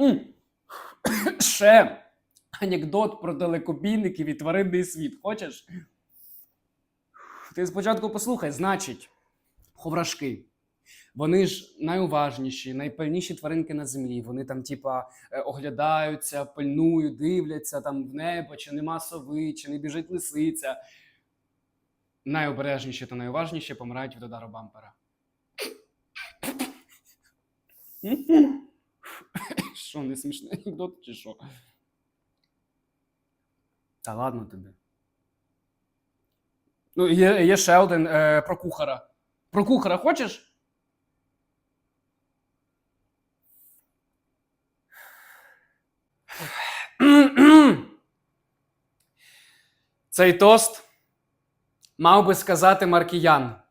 Ще анекдот про далекобійників і тваринний світ. Хочеш? Ти спочатку послухай, значить, ховрашки. Вони ж найуважніші, найпильніші тваринки на землі. Вони там, типа, е, оглядаються, пильнують, дивляться там в небо, чи нема сови, чи не біжить лисиця. Найобережніші та найуважніші помирають від удару бампера. Що, не смішний анекдот чи що? Та ладно тобі. Ну, є, є ще один е, про кухара. Про кухара хочеш? Цей тост мав би сказати Маркіян,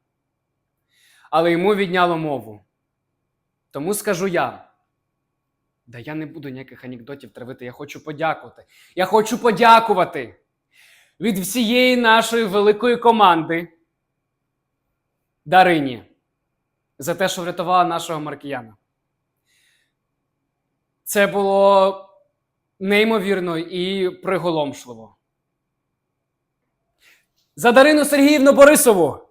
але йому відняло мову. Тому скажу я. Да я не буду ніяких анекдотів травити. Я хочу подякувати. Я хочу подякувати від всієї нашої великої команди Дарині за те, що врятувала нашого Маркіяна. Це було неймовірно і приголомшливо. За Дарину Сергіївну Борисову.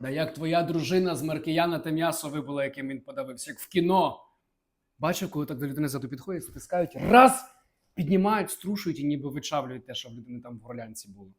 Да як твоя дружина з Маркіяна те м'ясо вибила, яким він подавився, як в кіно. Бачив, коли так до людини ззаду підходять, стискають, раз, піднімають, струшують і ніби вичавлюють те, що в людини там в горлянці було.